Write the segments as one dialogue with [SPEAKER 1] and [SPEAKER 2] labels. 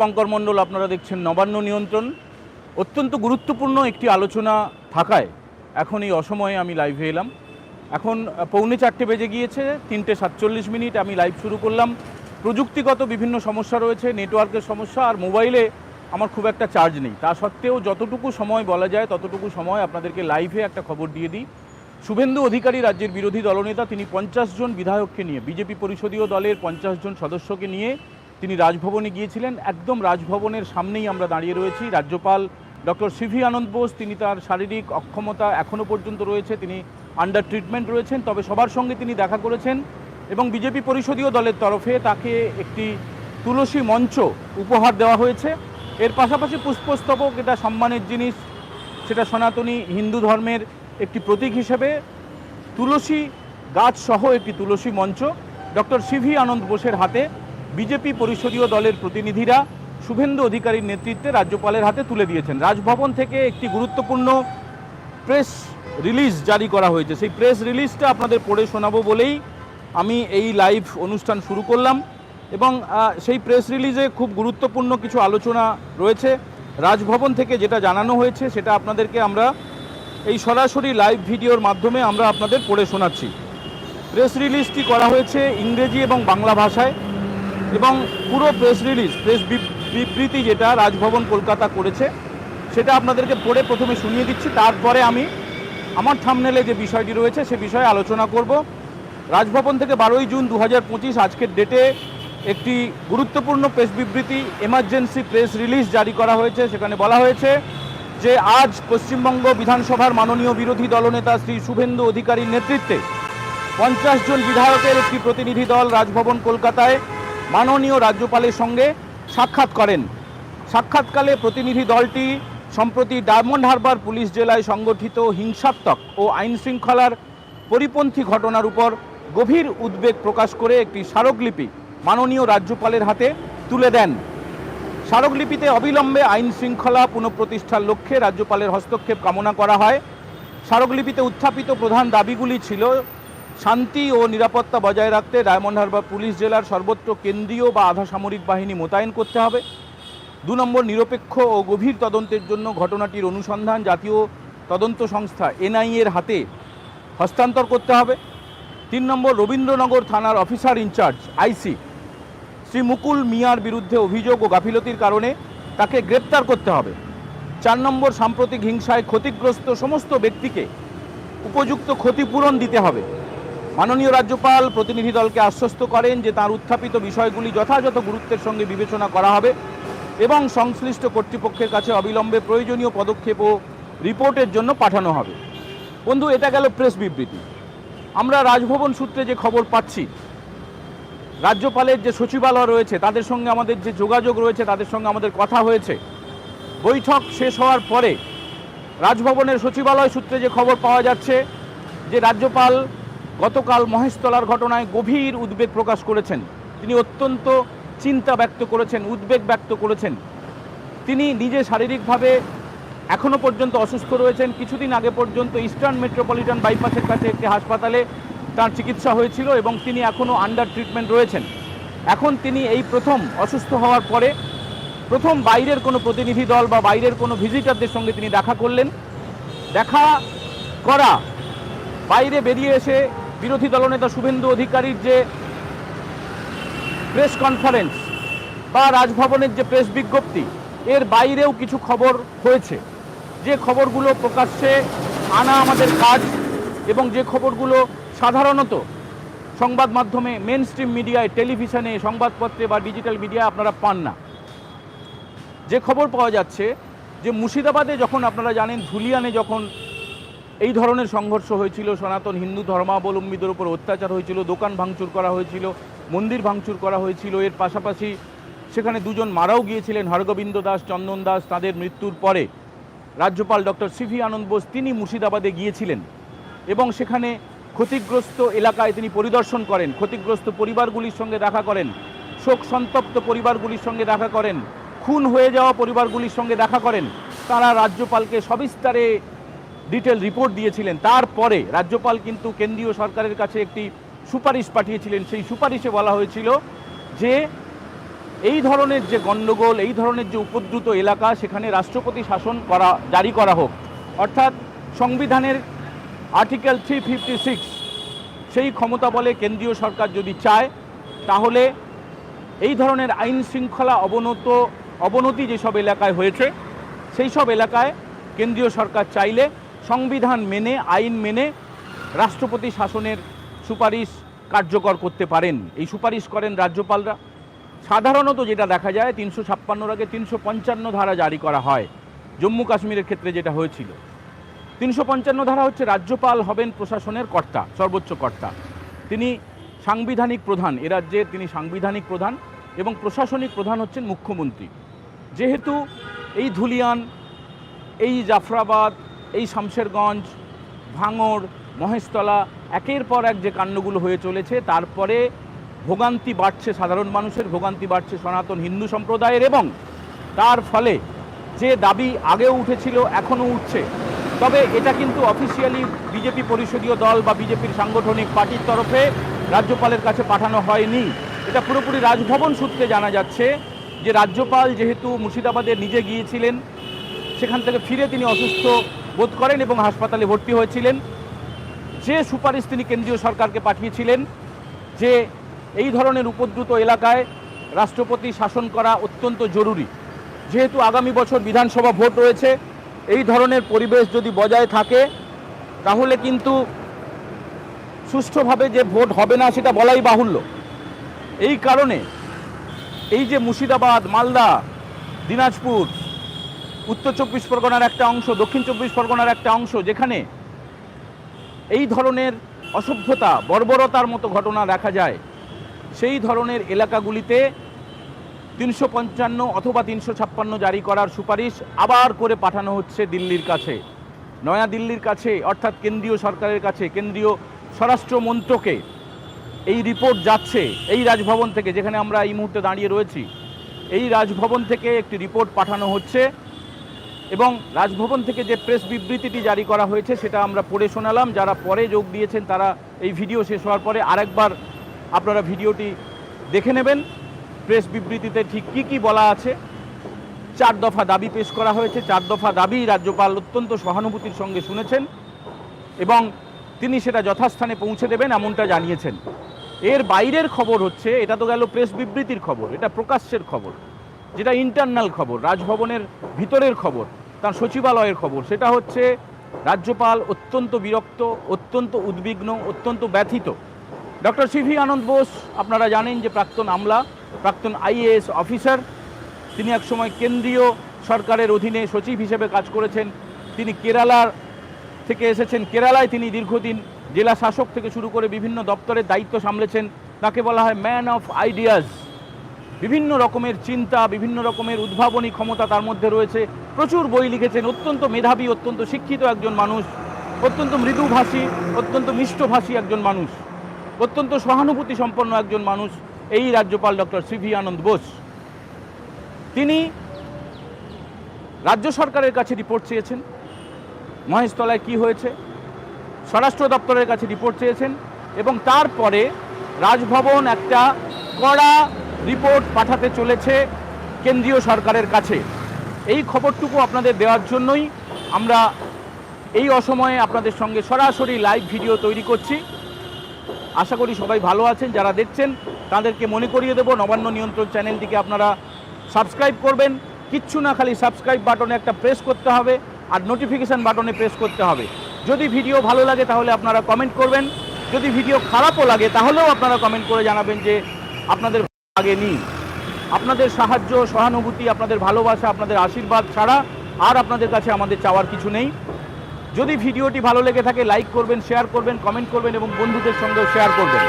[SPEAKER 1] পঙ্কর মণ্ডল, আপনারা দেখছেন নবান্ন নিয়ন্ত্রণ। অত্যন্ত গুরুত্বপূর্ণ একটি আলোচনা থাকায় এখন এই অসময়ে আমি লাইভে এলাম। এখন পৌনে চারটে বেজে গিয়েছে, তিনটে সাতচল্লিশ মিনিট, আমি লাইভ শুরু করলাম। প্রযুক্তিগত বিভিন্ন সমস্যা রয়েছে নেটওয়ার্কের সমস্যা, আর মোবাইলে আমার খুব একটা চার্জ নেই। তা সত্ত্বেও যতটুকু সময় বলা যায়, ততটুকু সময় আপনাদেরকে লাইভে একটা খবর দিয়ে দিই। শুভেন্দু অধিকারী, রাজ্যের বিরোধী দলনেতা, তিনি পঞ্চাশ জন বিধায়ককে নিয়ে, বিজেপি পরিষদীয় দলের পঞ্চাশ জন সদস্যকে নিয়ে তিনি রাজভবনে গিয়েছিলেন। একদম রাজভবনের সামনেই আমরা দাঁড়িয়ে রয়েছি। রাজ্যপাল ডক্টর সিভি আনন্দ বোস, তিনি তার শারীরিক অক্ষমতা এখনও পর্যন্ত রয়েছে। তিনি আন্ডার ট্রিটমেন্ট রয়েছেন, তবে সবার সঙ্গে তিনি দেখা করেছেন এবং বিজেপি পরিষদীয় দলের তরফে তাকে একটি তুলসী মঞ্চ উপহার দেওয়া হয়েছে। এর পাশাপাশি পুষ্পস্তবক, এটা সম্মানের জিনিস, সেটা সনাতনী হিন্দু ধর্মের একটি প্রতীক হিসেবে তুলসী গাছ সহ একটি তুলসী মঞ্চ। ডক্টর সিভি আনন্দ বোসের হাতে বিজেপি পরিষদীয় দলের প্রতিনিধিরা শুভেন্দু অধিকারীর নেতৃত্বে রাজ্যপালের হাতে তুলে দিয়েছেন। রাজভবন থেকে একটি গুরুত্বপূর্ণ প্রেস রিলিজ জারি করা হয়েছে। সেই প্রেস রিলিজটা আপনাদের পড়ে শোনাবো বলেই আমি এই লাইভ অনুষ্ঠান শুরু করলাম এবং সেই প্রেস রিলিজে খুব গুরুত্বপূর্ণ কিছু আলোচনা রয়েছে। রাজভবন থেকে যেটা জানানো হয়েছে সেটা আপনাদেরকে আমরা এই সরাসরি লাইভ ভিডিওর মাধ্যমে আমরা আপনাদের পড়ে শোনাচ্ছি। প্রেস রিলিজটি করা হয়েছে ইংরেজি এবং বাংলা ভাষায়। এবং পুরো প্রেস রিলিজ প্রেস বিব- বিবৃতি যেটা রাজভবন কলকাতা করেছে, সেটা আপনাদেরকে পড়ে প্রথমে শুনিয়ে দিচ্ছি। তারপরে আমি আমার থামনেলে যে বিষয়টি রয়েছে, সে বিষয়ে আলোচনা করব। রাজভবন থেকে বারোই জুন দু হাজার পঁচিশ আজকের ডেটে একটি গুরুত্বপূর্ণ প্রেস বিবৃতি এমার্জেন্সি প্রেস রিলিজ জারি করা হয়েছে। সেখানে বলা হয়েছে যে আজ পশ্চিমবঙ্গ বিধানসভার মাননীয় বিরোধী দলনেতা শ্রী শুভেন্দু অধিকারীর নেতৃত্বে পঞ্চাশ জন বিধায়কের একটি প্রতিনিধি দল রাজভবন কলকাতায় মাননীয় রাজ্যপালের সঙ্গে সাক্ষাৎ করেন। সাক্ষাৎকালে প্রতিনিধি দলটি সম্প্রতি ডায়মন্ড হারবার পুলিশ জেলায় সংগঠিত হিংসাত্মক ও আইন শৃঙ্খলার পরিপন্থী ঘটনার উপর গভীর উদ্বেগ প্রকাশ করে একটি স্মারকলিপি মাননীয় রাজ্যপালের হাতে তুলে দেন। স্মারকলিপিতে অবিলম্বে আইন শৃঙ্খলা পুনঃপ্রতিষ্ঠার লক্ষ্যে রাজ্যপালের হস্তক্ষেপ কামনা করা হয়। স্মারকলিপিতে উত্থাপিত প্রধান দাবিগুলি ছিল শান্তি ও নিরাপত্তা বজায় রাখতে ডায়মন্ড হারবার পুলিশ জেলার সর্বত্র কেন্দ্রীয় বা আধা সামরিক বাহিনী মোতায়েন করতে হবে। দু নম্বর নিরপেক্ষ ও গভীর তদন্তের জন্য ঘটনাটির অনুসন্ধান জাতীয় তদন্ত সংস্থা এনআইএর হাতে হস্তান্তর করতে হবে। তিন নম্বর রবীন্দ্রনগর থানার officer in charge IC Shri Mukul মিয়ার বিরুদ্ধে অভিযোগ ও গাফিলতির কারণে তাকে গ্রেপ্তার করতে হবে। চার নম্বর সাম্প্রতিক হিংসায় ক্ষতিগ্রস্ত সমস্ত ব্যক্তিকে উপযুক্ত ক্ষতিপূরণ দিতে হবে। মাননীয় রাজ্যপাল প্রতিনিধি দলকে আশ্বস্ত করেন যে তার উত্থাপিত বিষয়গুলি যথাযথ গুরুত্বের সঙ্গে বিবেচনা করা হবে এবং সংশ্লিষ্ট কর্তৃপক্ষের কাছে অবিলম্বে প্রয়োজনীয় পদক্ষেপ ও রিপোর্টের জন্য পাঠানো হবে। বন্ধু, এটা গেল প্রেস বিবৃতি। আমরা রাজভবন সূত্রে যে খবর পাচ্ছি, রাজ্যপালের যে সচিবালয় রয়েছে, তাদের সঙ্গে আমাদের যে যোগাযোগ রয়েছে, তাদের সঙ্গে আমাদের কথা হয়েছে। বৈঠক শেষ হওয়ার পরে রাজভবনের সচিবালয় সূত্রে যে খবর পাওয়া যাচ্ছে যে রাজ্যপাল গতকাল মহেশতলার ঘটনায় গভীর উদ্বেগ প্রকাশ করেছেন। তিনি অত্যন্ত চিন্তা ব্যক্ত করেছেন, উদ্বেগ ব্যক্ত করেছেন। তিনি নিজে শারীরিকভাবে এখনও পর্যন্ত অসুস্থ রয়েছেন। কিছুদিন আগে পর্যন্ত ইস্টার্ন মেট্রোপলিটন বাইপাসের কাছে একটি হাসপাতালে তার চিকিৎসা হয়েছিল এবং তিনি এখনও আন্ডার ট্রিটমেন্ট রয়েছেন। এখন তিনি এই প্রথম অসুস্থ হওয়ার পরে প্রথম বাইরের কোনো প্রতিনিধি দল বা বাইরের কোনো ভিজিটারদের সঙ্গে তিনি দেখা করলেন। দেখা করা, বাইরে বেরিয়ে এসে বিরোধী দলনেতা শুভেন্দু অধিকারীর যে প্রেস কনফারেন্স বা রাজভবনের যে প্রেস বিজ্ঞপ্তি, এর বাইরেও কিছু খবর হয়েছে। যে খবরগুলো প্রকাশ্যে আনা আমাদের কাজ এবং যে খবরগুলো সাধারণত সংবাদ মাধ্যমে মেন স্ট্রিম মিডিয়ায় টেলিভিশনে সংবাদপত্রে বা ডিজিটাল মিডিয়ায় আপনারা পান না। যে খবর পাওয়া যাচ্ছে, যে মুর্শিদাবাদে যখন আপনারা জানেন, ধুলিয়ানে যখন এই ধরনের সংঘর্ষ হয়েছিল, সনাতন হিন্দু ধর্মাবলম্বীদের উপর অত্যাচার হয়েছিল, দোকান ভাঙচুর করা হয়েছিল, মন্দির ভাঙচুর করা হয়েছিল, এর পাশাপাশি সেখানে দুজন মারাও গিয়েছিলেন, হরগোবিন্দ দাস, চন্দন দাস, তাদের মৃত্যুর পরে। রাজ্যপাল ডক্টর সিভি আনন্দ বোস, তিনি মুর্শিদাবাদে গিয়েছিলেন এবং সেখানে ক্ষতিগ্রস্ত এলাকায় তিনি পরিদর্শন করেন, ক্ষতিগ্রস্ত পরিবারগুলির সঙ্গে দেখা করেন, শোক সন্তপ্ত পরিবারগুলির সঙ্গে দেখা করেন, খুন হয়ে যাওয়া পরিবারগুলির সঙ্গে দেখা করেন, তারা রাজ্যপালকে সবিস্তারে ডিটেল রিপোর্ট দিয়েছিলেন। তারপরে রাজ্যপাল কিন্তু কেন্দ্রীয় সরকারের কাছে একটি সুপারিশ পাঠিয়েছিলেন। সেই সুপারিশে বলা হয়েছিল যে এই ধরনের যে গণ্ডগোল, এই ধরনের যে উপদ্রুত এলাকা, সেখানে রাষ্ট্রপতি শাসন করা, জারি করা হোক। অর্থাৎ সংবিধানের আর্টিকেল থ্রি ফিফটি সিক্স সেই ক্ষমতা বলে কেন্দ্রীয় সরকার যদি চায়, তাহলে এই ধরনের আইন শৃঙ্খলা অবনত, অবনতি যেসব এলাকায় হয়েছে সেই সব এলাকায় কেন্দ্রীয় সরকার চাইলে সংবিধান মেনে, আইন মেনে রাষ্ট্রপতি শাসনের সুপারিশ কার্যকর করতে পারেন। এই সুপারিশ করেন রাজ্যপালরা। সাধারণত যেটা দেখা যায়, তিনশো ছাপ্পান্নর আগে তিনশো পঞ্চান্ন ধারা জারি করা হয়, জম্মু কাশ্মীরের ক্ষেত্রে যেটা হয়েছিল। তিনশো পঞ্চান্ন ধারা হচ্ছে রাজ্যপাল হবেন প্রশাসনের কর্তা, সর্বোচ্চ কর্তা। তিনি সাংবিধানিক প্রধান, এ রাজ্যের তিনি সাংবিধানিক প্রধান এবং প্রশাসনিক প্রধান হচ্ছেন মুখ্যমন্ত্রী। যেহেতু এই ধুলিয়ান, এই জাফরাবাদ এই শামশেরগঞ্জ, ভাঙড়, মহেশতলা একের পর এক যে কাণ্ডগুলো হয়ে চলেছে, তারপরে ভোগান্তি বাড়ছে, সাধারণ মানুষের ভোগান্তি বাড়ছে সনাতন হিন্দু সম্প্রদায়ের এবং তার ফলে যে দাবি আগেও উঠেছিল, এখনও উঠছে। তবে এটা কিন্তু অফিসিয়ালি বিজেপি পরিষদীয় দল বা বিজেপির সাংগঠনিক পার্টির তরফে রাজ্যপালের কাছে পাঠানো হয়নি। এটা পুরোপুরি রাজভবন সূত্রে জানা যাচ্ছে যে রাজ্যপাল যেহেতু মুর্শিদাবাদে নিজে গিয়েছিলেন, সেখান থেকে ফিরে তিনি অসুস্থ বোধ করেন এবং হাসপাতালে ভর্তি হয়েছিলেন। যে সুপারিশ তিনি কেন্দ্রীয় সরকারকে পাঠিয়েছিলেন, যে এই ধরনের উপদ্রুত এলাকায় রাষ্ট্রপতি শাসন করা অত্যন্ত জরুরি। যেহেতু আগামী বছর বিধানসভা ভোট রয়েছে, এই ধরনের পরিবেশ যদি বজায় থাকে, তাহলে কিন্তু সুষ্ঠুভাবে যে ভোট হবে না সেটা বলাই বাহুল্য। এই কারণে এই যে মুর্শিদাবাদ, মালদা, দিনাজপুর উত্তর চব্বিশ পরগনার একটা অংশ, দক্ষিণ চব্বিশ পরগনার একটা অংশ, যেখানে এই ধরনের অসভ্যতা, বর্বরতার মতো ঘটনা দেখা যায়। সেই ধরনের এলাকাগুলিতে তিনশো পঞ্চান্ন অথবা তিনশো ছাপ্পান্ন জারি করার সুপারিশ আবার করে পাঠানো হচ্ছে দিল্লির কাছে। নয়া দিল্লির কাছে, অর্থাৎ কেন্দ্রীয় সরকারের কাছে, কেন্দ্রীয় স্বরাষ্ট্র মন্ত্রকে এই রিপোর্ট যাচ্ছে এই রাজভবন থেকে, যেখানে আমরা এই মুহূর্তে দাঁড়িয়ে রয়েছি। এই রাজভবন থেকে একটি রিপোর্ট পাঠানো হচ্ছে। এবং রাজভবন থেকে যে প্রেস বিবৃতিটি জারি করা হয়েছে, সেটা আমরা পড়ে শোনালাম। যারা পরে যোগ দিয়েছেন, তারা এই ভিডিও শেষ হওয়ার পরে আরেকবার আপনারা ভিডিওটি দেখে নেবেন। প্রেস বিবৃতিতে ঠিক কী কী বলা আছে? চার দফা দাবি পেশ করা হয়েছে। চার দফা দাবি রাজ্যপাল অত্যন্ত সহানুভূতির সঙ্গে শুনেছেন এবং তিনি সেটা যথাস্থানে পৌঁছে দেবেন এমনটা জানিয়েছেন। এর বাইরের খবর হচ্ছে, এটা তো গেল প্রেস বিবৃতির খবর, এটা প্রকাশ্যের খবর, যেটা ইন্টারনাল খবর, রাজভবনের ভিতরের খবর। তার সচিবালয়ের খবর। সেটা হচ্ছে, রাজ্যপাল অত্যন্ত বিরক্ত, অত্যন্ত উদ্বিগ্ন, অত্যন্ত ব্যথিত। ডক্টর সিভি আনন্দ বোস, আপনারা জানেন যে প্রাক্তন আমলা, প্রাক্তন আইএএস অফিসার, তিনি একসময় কেন্দ্রীয় সরকারের অধীনে সচিব হিসেবে কাজ করেছেন। তিনি কেরালার থেকে এসেছেন। কেরালায় তিনি দীর্ঘদিন জেলা শাসক থেকে শুরু করে বিভিন্ন দপ্তরের দায়িত্ব সামলেছেন। তাকে বলা হয় ম্যান অফ আইডিয়াস। বিভিন্ন রকমের চিন্তা, বিভিন্ন রকমের উদ্ভাবনী ক্ষমতা তার মধ্যে রয়েছে। প্রচুর বই লিখেছেন, অত্যন্ত মেধাবী, অত্যন্ত শিক্ষিত একজন মানুষ, অত্যন্ত মৃদুভাষী, অত্যন্ত মিষ্টভাষী একজন মানুষ, অত্যন্ত সহানুভূতি সম্পন্ন একজন মানুষ এই রাজ্যপাল ডক্টর সিভি আনন্দ বোস। তিনি রাজ্য সরকারের কাছে রিপোর্ট চেয়েছেন, মহেশতলায় কি হয়েছে, স্বরাষ্ট্র দপ্তরের কাছে রিপোর্ট চেয়েছেন এবং তারপরে রাজভবন একটা কড়া রিপোর্ট পাঠাতে চলেছে কেন্দ্রীয় সরকারের কাছে। এই খবরটুকু আপনাদের দেওয়ার জন্যই আমরা এই অসময়ে আপনাদের সঙ্গে সরাসরি লাইভ ভিডিও তৈরি করছি। আশা করি সবাই ভালো আছেন, যারা দেখছেন, তাদেরকে মনে করিয়ে দেব। নবান্ন নিয়ন্ত্রণ চ্যানেলটিকে আপনারা সাবস্ক্রাইব করবেন। কিচ্ছু না খালি সাবস্ক্রাইব বাটনে একটা প্রেস করতে হবে আর নোটিফিকেশান বাটনে প্রেস করতে হবে। যদি ভিডিও ভালো লাগে তাহলে আপনারা কমেন্ট করবেন। যদি ভিডিও খারাপও লাগে তাহলেও আপনারা কমেন্ট করে জানাবেন যে আপনাদের লাগেনি আপনাদের সাহায্য, সহানুভূতি, আপনাদের ভালোবাসা, আপনাদের আশীর্বাদ ছাড়া আর আপনাদের কাছে আমাদের চাওয়ার কিছু নেই। যদি ভিডিওটি ভালো লেগে থাকে, লাইক করবেন, শেয়ার করবেন, কমেন্ট করবেন এবং বন্ধুদের সঙ্গেও শেয়ার করবেন।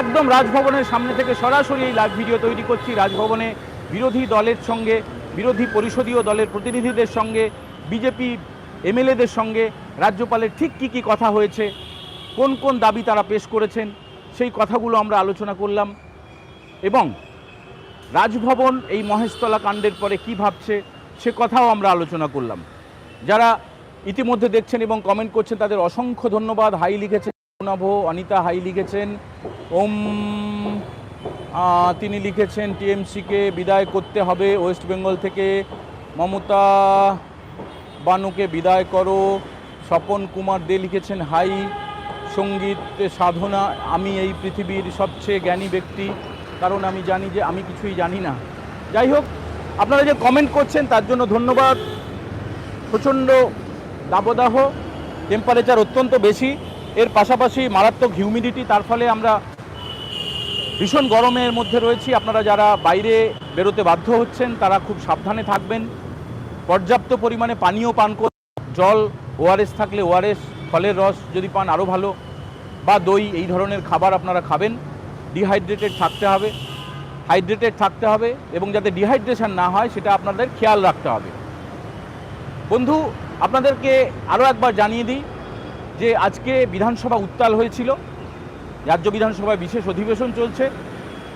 [SPEAKER 1] একদম রাজভবনের সামনে থেকে সরাসরি এই লাইভ ভিডিও তৈরি করছি। রাজভবনে বিরোধী দলের সঙ্গে, বিরোধী পরিষদীয় দলের প্রতিনিধিদের সঙ্গে, বিজেপি এমএলএদের সঙ্গে, রাজ্যপালের ঠিক কী কী কথা হয়েছে, কোন কোন দাবি তারা পেশ করেছেন, সেই কথাগুলো আমরা আলোচনা করলাম। এবং রাজভবন এই মহেশতলা কাণ্ডের পরে কি ভাবছে, সে কথাও আমরা আলোচনা করলাম। যারা ইতিমধ্যে দেখছেন এবং কমেন্ট করছেন, তাদের অসংখ্য ধন্যবাদ। হাই লিখেছেন নভ অনিতা হাই লিখেছেন, ওম তিনি লিখেছেন টিএমসিকে বিদায় করতে হবে, ওয়েস্ট বেঙ্গল থেকে মমতা বানুকে বিদায় করো। স্বপন কুমার দে লিখেছেন, হাই সংগীত সাধনা, আমি এই পৃথিবীর সবচেয়ে জ্ঞানী ব্যক্তি। কারণ আমি জানি যে আমি কিছুই জানি না। যাই হোক, আপনারা যে কমেন্ট করছেন, তার জন্য ধন্যবাদ। প্রচণ্ড দাবদাহ টেম্পারেচার অত্যন্ত বেশি। এর পাশাপাশি মারাত্মক হিউমিডিটি তার ফলে আমরা ভীষণ গরমের মধ্যে রয়েছি। আপনারা যারা বাইরে বেরোতে বাধ্য হচ্ছেন, তারা খুব সাবধানে থাকবেন। পর্যাপ্ত পরিমাণে পানীয় পান করুন। জল ওআরএস থাকলে ওআরএস ফলের রস যদি পান আরও ভালো। বা দই, এই ধরনের খাবার আপনারা খাবেন। ডিহাইড্রেটেড থাকতে হবে হাইড্রেটেড থাকতে হবে এবং যাতে ডিহাইড্রেশন না হয় সেটা আপনাদের খেয়াল রাখতে হবে। বন্ধু, আপনাদেরকে আরও একবার জানিয়ে দিই যে আজকে বিধানসভা উত্তাল হয়েছিল, রাজ্য বিধানসভায় বিশেষ অধিবেশন চলছে।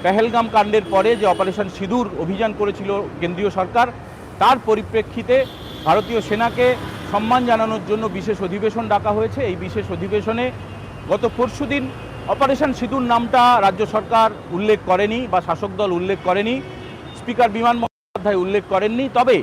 [SPEAKER 1] পেহেলগাম কাণ্ডের পরে যে অপারেশন সিঁদুর অভিযান করেছিল কেন্দ্রীয় সরকার, তার পরিপ্রেক্ষিতে ভারতীয় সেনাকে সম্মান জানানোর জন্য বিশেষ অধিবেশন ডাকা হয়েছে। এই বিশেষ অধিবেশনে গত পরশুদিন অপারেশন সিঁদুর নামটা রাজ্য সরকার উল্লেখ করেনি বা শাসক দল উল্লেখ করেনি, স্পিকার বিমান বন্দ্যোপাধ্যায় উল্লেখ করেননি। তবে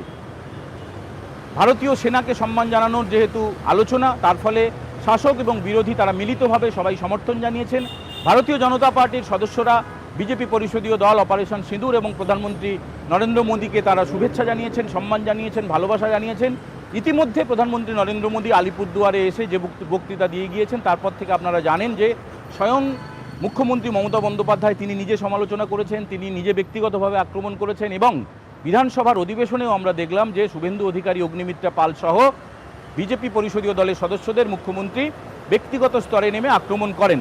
[SPEAKER 1] ভারতীয় সেনাকে সম্মান জানানোর যেহেতু আলোচনা, তার ফলে শাসক এবং বিরোধী তারা মিলিতভাবে সবাই সমর্থন জানিয়েছেন। ভারতীয় জনতা পার্টির সদস্যরা বিজেপি পরিষদীয় দল অপারেশন সিঁদুর এবং প্রধানমন্ত্রী নরেন্দ্র মোদীকে তারা শুভেচ্ছা জানিয়েছেন, সম্মান জানিয়েছেন, ভালোবাসা জানিয়েছেন। ইতিমধ্যে প্রধানমন্ত্রী নরেন্দ্র মোদী আলিপুরদুয়ারে এসে যে বক্ত- বক্তৃতা দিয়ে গিয়েছেন, তারপর থেকে আপনারা জানেন যে স্বয়ং মুখ্যমন্ত্রী মমতা বন্দ্যোপাধ্যায় তিনি নিজে সমালোচনা করেছেন, তিনি নিজে ব্যক্তিগতভাবে আক্রমণ করেছেন এবং বিধানসভার অধিবেশনেও আমরা দেখলাম যে শুভেন্দু অধিকারী, অগ্নিমিত্রা পাল সহ বিজেপি পরিষদীয় দলের সদস্যদের মুখ্যমন্ত্রী ব্যক্তিগত স্তরে নেমে আক্রমণ করেন।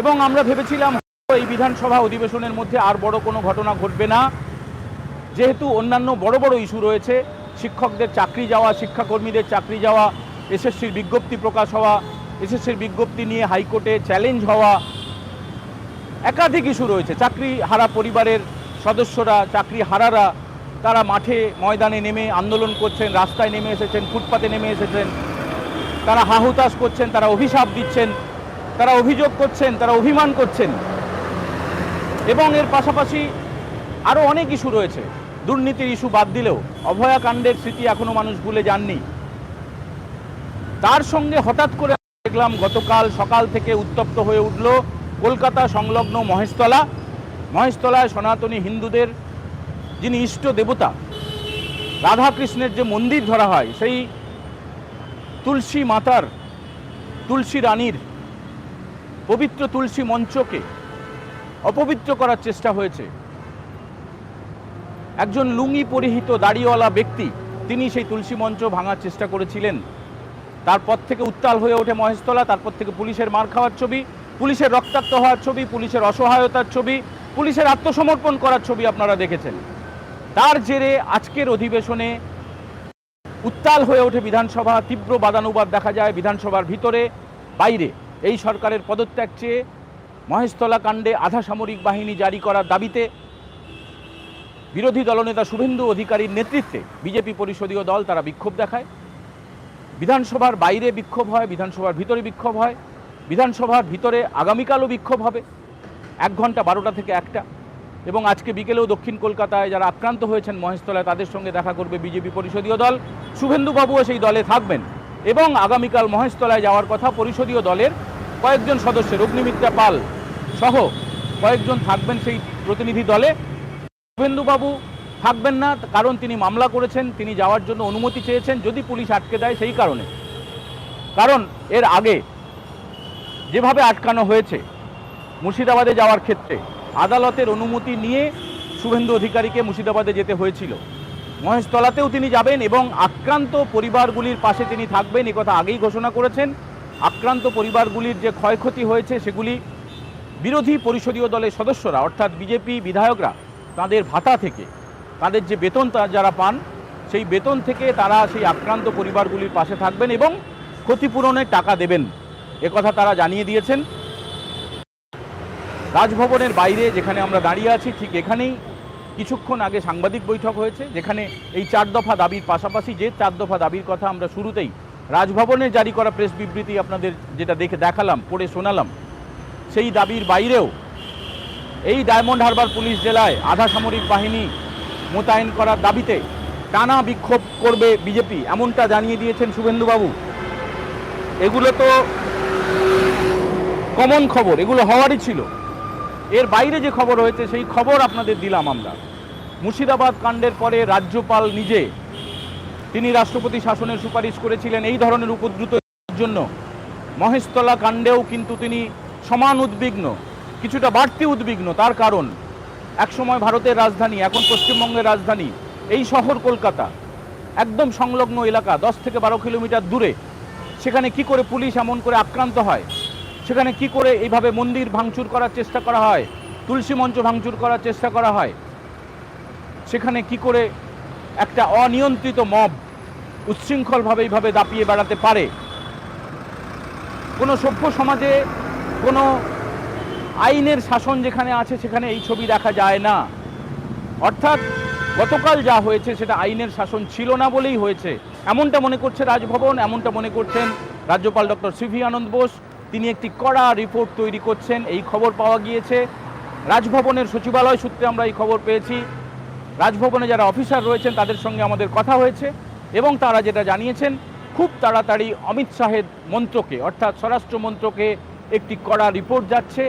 [SPEAKER 1] এবং আমরা ভেবেছিলাম এই বিধানসভা অধিবেশনের মধ্যে আর বড় কোনো ঘটনা ঘটবে না। যেহেতু অন্যান্য বড় বড় ইস্যু রয়েছে, শিক্ষকদের চাকরি যাওয়া, শিক্ষাকর্মীদের চাকরি যাওয়া, এসএসসির বিজ্ঞপ্তি প্রকাশ হওয়া এসএসসির বিজ্ঞপ্তি নিয়ে হাইকোর্টে চ্যালেঞ্জ হওয়া একাধিক ইস্যু রয়েছে। চাকরি হারা পরিবারের সদস্যরা, চাকরি হারারা, তারা মাঠে ময়দানে নেমে আন্দোলন করছেন, রাস্তায় নেমে এসেছেন, ফুটপাতে নেমে এসেছেন। তারা হাহুতাশ করছেন, তারা অভিশাপ দিচ্ছেন, তারা অভিযোগ করছেন, তারা অভিমান করছেন। এবং এর পাশাপাশি আরও অনেক ইস্যু রয়েছে। দুর্নীতির ইস্যু বাদ দিলেও অভয়াকাণ্ডের স্মৃতি এখনও মানুষ ভুলে যাননি। তার সঙ্গে হঠাৎ করে দেখলাম গতকাল সকাল থেকে উত্তপ্ত হয়ে উঠল কলকাতা সংলগ্ন মহেশতলা। মহেশতলায় সনাতনী হিন্দুদের যিনি ইষ্ট দেবতা, রাধাকৃষ্ণের যে মন্দির ধরা হয়, সেই তুলসী মাতার, তুলসী রানীর পবিত্র তুলসী মঞ্চকে অপবিত্র করার চেষ্টা হয়েছে। একজন লুঙ্গি পরিহিত দাড়িওয়ালা ব্যক্তি, তিনি সেই তুলসী মঞ্চ ভাঙার চেষ্টা করেছিলেন। তারপর থেকে উত্তাল হয়ে ওঠে মহেশতলা, তারপর থেকে পুলিশের মার খাওয়ার ছবি, পুলিশের রক্তাক্ত হওয়ার ছবি, পুলিশের অসহায়তার ছবি, পুলিশের আত্মসমর্পণ করার ছবি আপনারা দেখেছেন। তার জেরে আজকের অধিবেশনে উত্তাল হয়ে ওঠে বিধানসভা, তীব্র বাদানুবাদ দেখা যায় বিধানসভার ভিতরে, বাইরে। এই সরকারের পদত্যাগ চেয়ে মহেশতলা কাণ্ডে আধা সামরিক বাহিনী জারি করার দাবিতে বিরোধী দলনেতা শুভেন্দু অধিকারীর নেতৃত্বে বিজেপি পরিষদীয় দল তারা বিক্ষোভ দেখায়। বিধানসভার বাইরে বিক্ষোভ হয়, বিধানসভার ভিতরে বিক্ষোভ হয়, বিধানসভার ভিতরে আগামীকালও বিক্ষোভ হবে। এক ঘণ্টা বারোটা থেকে একটা। এবং আজকে বিকেলেও দক্ষিণ কলকাতায় যারা আক্রান্ত হয়েছেন মহেশতলায়, তাদের সঙ্গে দেখা করবে বিজেপি পরিষদীয় দল। শুভেন্দুবাবুও সেই দলে থাকবেন। এবং আগামীকাল মহেশতলায় যাওয়ার কথা পরিষদীয় দলের কয়েকজন সদস্যের অগ্নিমিত্রা পাল সহ কয়েকজন থাকবেন সেই প্রতিনিধি দলে। শুভেন্দুবাবু থাকবেন না, কারণ তিনি মামলা করেছেন, তিনি যাওয়ার জন্য অনুমতি চেয়েছেন, যদি পুলিশ আটকে দেয় সেই কারণে। কারণ এর আগে যেভাবে আটকানো হয়েছে মুর্শিদাবাদে যাওয়ার ক্ষেত্রে, আদালতের অনুমতি নিয়ে শুভেন্দু অধিকারীকে মুর্শিদাবাদে যেতে হয়েছিল। মহেশতলাতেও তিনি যাবেন এবং আক্রান্ত পরিবারগুলির পাশে তিনি থাকবেন কথা আগেই ঘোষণা করেছেন। আক্রান্ত পরিবারগুলির যে ক্ষয়ক্ষতি হয়েছে, সেগুলি বিরোধী পরিষদীয় দলের সদস্যরা, অর্থাৎ বিজেপি বিধায়করা, তাদের ভাতা থেকে তাদের যে বেতন যারা পান, সেই বেতন থেকে তারা সেই আক্রান্ত পরিবারগুলির পাশে থাকবেন এবং ক্ষতিপূরণের টাকা দেবেন। একথা তারা জানিয়ে দিয়েছেন। রাজভবনের বাইরে যেখানে আমরা দাঁড়িয়ে আছি, ঠিক এখানেই কিছুক্ষণ আগে সাংবাদিক বৈঠক হয়েছে, যেখানে এই চার দফা দাবির পাশাপাশি যে চার দফা দাবির কথা আমরা শুরুতেই রাজভবনে জারি করা প্রেস বিবৃতি আপনাদের যেটা দেখে দেখালাম, পড়ে শোনালাম। সেই দাবির বাইরেও এই ডায়মন্ড হারবার পুলিশ জেলায় আধা সামরিক বাহিনী মোতায়েন করার দাবিতে টানা বিক্ষোভ করবে বিজেপি, এমনটা জানিয়ে দিয়েছেন শুভেন্দুবাবু। এগুলো তো কমন খবর, এগুলো হওয়ারই ছিল। এর বাইরে যে খবর হয়েছে, সেই খবর আপনাদের দিলাম আমরা। মুর্শিদাবাদ কাণ্ডের পরে রাজ্যপাল নিজে তিনি রাষ্ট্রপতি শাসনের সুপারিশ করেছিলেন এই ধরনের উপদ্রুত জন্য। মহেশতলা কাণ্ডেও কিন্তু তিনি সমান উদ্বিগ্ন, কিছুটা বাড়তি উদ্বিগ্ন, তার কারণ একসময় ভারতের রাজধানী, এখন পশ্চিমবঙ্গের রাজধানী, এই শহর কলকাতা। একদম সংলগ্ন এলাকা, দশ থেকে বারো কিলোমিটার দূরে। সেখানে কি করে পুলিশ এমন করে আক্রান্ত হয়? সেখানে কি করে এইভাবে মন্দির ভাঙচুর করার চেষ্টা করা হয়? তুলসী মঞ্চ ভাঙচুর করার চেষ্টা করা হয়? সেখানে কি করে একটা অনিয়ন্ত্রিত মব উচ্ছৃঙ্খলভাবে এইভাবে দাপিয়ে বেড়াতে পারে? কোনো সভ্য সমাজে কোনো আইনের শাসন যেখানে আছে সেখানে এই ছবি দেখা যায় না। অর্থাৎ গতকাল যা হয়েছে সেটা আইনের শাসন ছিল না বলেই হয়েছে। এমনটা মনে করছে রাজভবন, এমনটা মনে করছেন রাজ্যপাল ডক্টর সিভি আনন্দ বোস। তিনি একটি কড়া রিপোর্ট তৈরি করছেন, এই খবর পাওয়া গিয়েছে। রাজভবনের সচিবালয় সূত্রে আমরা এই খবর পেয়েছি। রাজভবনে যারা অফিসার রয়েছেন, তাদের সঙ্গে আমাদের কথা হয়েছে এবং তারা যেটা জানিয়েছেন, খুব তাড়াতাড়ি অমিত শাহের মন্ত্রকে, অর্থাৎ স্বরাষ্ট্র মন্ত্রকে একটি কড়া রিপোর্ট যাচ্ছে।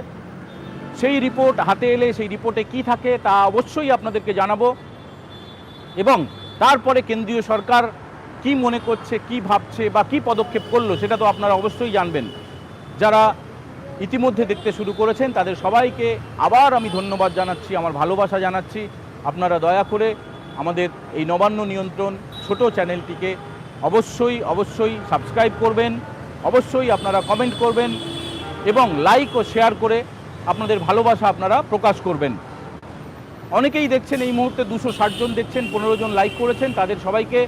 [SPEAKER 1] সেই রিপোর্ট হাতে এলে সেই রিপোর্টে কি থাকে তা অবশ্যই আপনাদেরকে জানাব। এবং তারপরে কেন্দ্রীয় সরকার কি মনে করছে, কি ভাবছে বা কি পদক্ষেপ করল সেটা তো আপনারা অবশ্যই জানবেন। যারা ইতিমধ্যে দেখতে শুরু করেছেন তাদের সবাইকে আবার আমি ধন্যবাদ জানাচ্ছি, আমার ভালোবাসা জানাচ্ছি। আপনারা দয়া করে আমাদের এই নবান্ন নিয়ন্ত্রণ ছোট চ্যানেলটিকে অবশ্যই অবশ্যই সাবস্ক্রাইব করবেন, অবশ্যই আপনারা কমেন্ট করবেন এবং লাইক ও শেয়ার করে আপনাদের ভালোবাসা আপনারা প্রকাশ করবেন। অনেকেই দেখছেন এই মুহূর্তে দুশো জন দেখছেন, পনেরো জন লাইক করেছেন, তাদের সবাইকে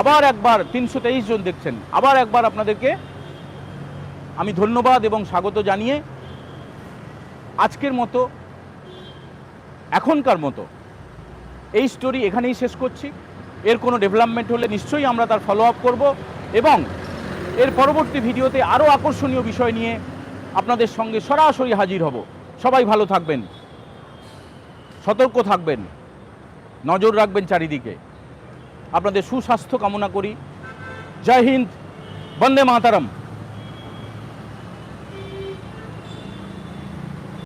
[SPEAKER 1] আবার একবার তিনশো তেইশ জন দেখছেন। আবার একবার আপনাদেরকে আমি ধন্যবাদ এবং স্বাগত জানিয়ে আজকের মতো, এখনকার মতো এই স্টোরি এখানেই শেষ করছি। এর কোনো ডেভেলপমেন্ট হলে নিশ্চয়ই আমরা তার ফলো আপ করব এবং এর পরবর্তী ভিডিওতে আরও আকর্ষণীয় বিষয় নিয়ে আপনাদের সঙ্গে সরাসরি হাজির হব। সবাই ভালো থাকবেন। সতর্ক থাকবেন। নজর রাখবেন চারিদিকে। আপনাদের সুস্বাস্থ্য কামনা করি। জয় হিন্দ। বন্দে মাতারম।